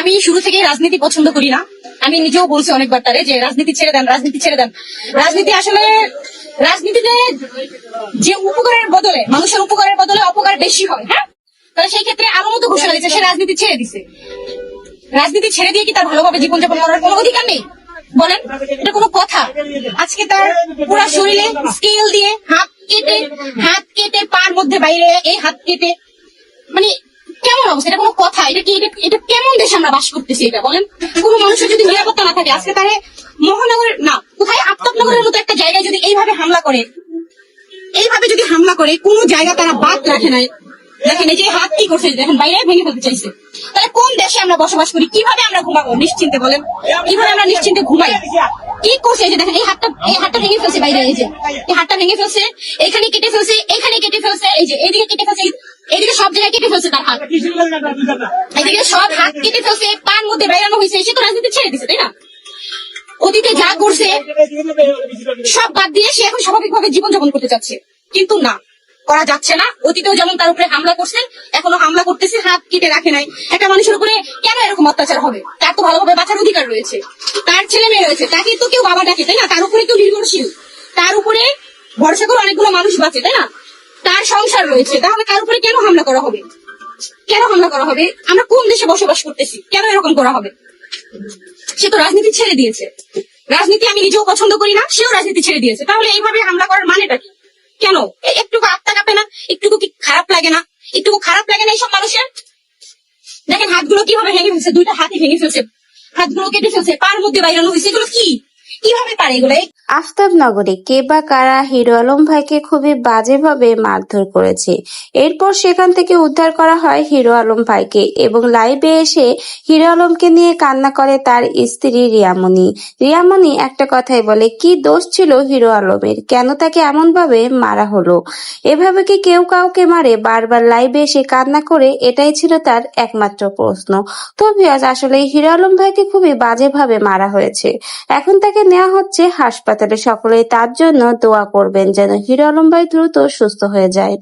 আমি শুরু থেকে রাজনীতি পছন্দ করি না। আমি নিজেও বলছি অনেকবার তারে যে রাজনীতি ছেড়ে দেন, রাজনীতি ছেড়ে দেন। রাজনীতি আসলে, রাজনীতিতে যে উপকারের বদলে, মানুষের উপকারের বদলে অপকার বেশি হয় হ্যাঁ? তাহলে সেই ক্ষেত্রে আমার মতো ঘোষণা দিচ্ছে সে রাজনীতি ছেড়ে দিছে। রাজনীতি ছেড়ে দিয়ে কি তার ভালোভাবে জীবনযাপন করার কোনো অধিকার নেই? বলেন, এটা কোনো কথা? আজকে তার পুরো শরীরে স্কেল দিয়ে হাত কেটে হাত কেটে পার মধ্যে বাইরে, এই হাত কেটে মানে কেমন অবস্থা? এটা কোনো কথা। এটা কি এটা- কেমন দেশে আমরা বাস করতেছি এটা, বলেন? কোনো মানুষের যদি নিরাপত্তা না থাকে, আজকে তারে মহানগরের না, কোথায়? আফতাবনগরের মতো একটা জায়গায় যদি এইভাবে হামলা করে, এইভাবে যদি হামলা করে, কোন জায়গা তারা বাদ রাখে নাই। দেখেন এই যে হাত কি করছে, দেখেন বাইরে ভেঙে ফেলতে চাইছে। তাহলে কোন দেশে আমরা বসবাস করি? কীভাবে আমরা ঘুমাবো? নিশ্চিন্তে বলেন। কীভাবে আমরা নিশ্চিন্তে ঘুমাই? কি করছে এই যে দেখেন, এই হাতটা এই হাতটা ভেঙে ফেলছে বাইরে, এই যে। এই হাতটা ভেঙে ফেলছে এখানে কেটে ফেলছে ফেলছে এই যে এইদিকে কেটে ফেলছে এইদিকে সব জায়গায় কেটে ফেলছে তার হাত এদিকে সব হাত কেটে ফেলছে, পার মধ্যে বাইরানো হয়েছে সে তো রাজনীতি ছেড়ে দিছে, তাই না? অতীতে যা করছে, সব বাদ দিয়ে সে এখন স্বাভাবিক স্বাভাবিকভাবে জীবনযাপন করতে চাচ্ছে। কিন্তু না, করা যাচ্ছে না। অতীতেও যেমন তার উপরে হামলা করছে এখনও হামলা করতেছে, হাত কেটে রাখে নাই। একটা মানুষের উপরে কেন এরকম অত্যাচার হবে? তার তো ভালোভাবে বাঁচার অধিকার রয়েছে। তার ছেলে মেয়ে রয়েছে তাকে তো কেউ বাবা ডাকে, তাই না? তার উপরে কেউ নির্ভরশীল। তার উপরে ভরসা করে অনেকগুলো মানুষ বাঁচে, তাই না? তার সংসার রয়েছে, তাহলে তার উপরে কেন হামলা করা হবে? কেন হামলা করা হবে। আমরা কোন দেশে বসবাস করতেছি? কেন এরকম করা হবে? সে তো রাজনীতি ছেড়ে দিয়েছে। রাজনীতি আমি নিজেও পছন্দ করি না, সেও রাজনীতি ছেড়ে দিয়েছে। তাহলে এইভাবে হামলা করার মানেটা কি? কেন? এ- একটুকু আত্মা কাঁপে না? একটুকু কি খারাপ লাগে না? একটুকু খারাপ লাগে না এইসব মানুষের? দেখেন হাতগুলো কীভাবে ভেঙে ফেলছে, দুইটা হাতই ভেঙে ফেলছে, হাতগুলো কেটে ফেলছে, পার মধ্যে বাইরানো হয়েছে। এগুলো কি? কীভাবে পারে এগুলো? আফতাবনগরে কে বা কারা হিরো আলম ভাইকে খুবই বাজেভাবে মারধর করেছে। এরপর সেখান থেকে উদ্ধার করা হয় হিরো আলম ভাইকে এবং লাইভে এসে হিরো আলমকে নিয়ে কান্না করে তার স্ত্রী রিয়ামণি। রিয়ামণি একটা কথাই বলে, কি দোষ ছিল হিরো আলমের? কেন তাকে এমন ভাবে মারা হলো? এভাবে কি কেউ কাউকে মারে? বারবার লাইভে এসে কান্না করে এটাই ছিল তার একমাত্র প্রশ্ন। তো ভিউয়ার্স আসলে হিরো আলম ভাইকে খুবই বাজেভাবে মারা হয়েছে। এখন তাকে নেওয়া হচ্ছে হাসপাতালে সকলেই তার জন্য দোয়া করবেন যেন হিরো আলম ভাই দ্রুত সুস্থ হয়ে যায়।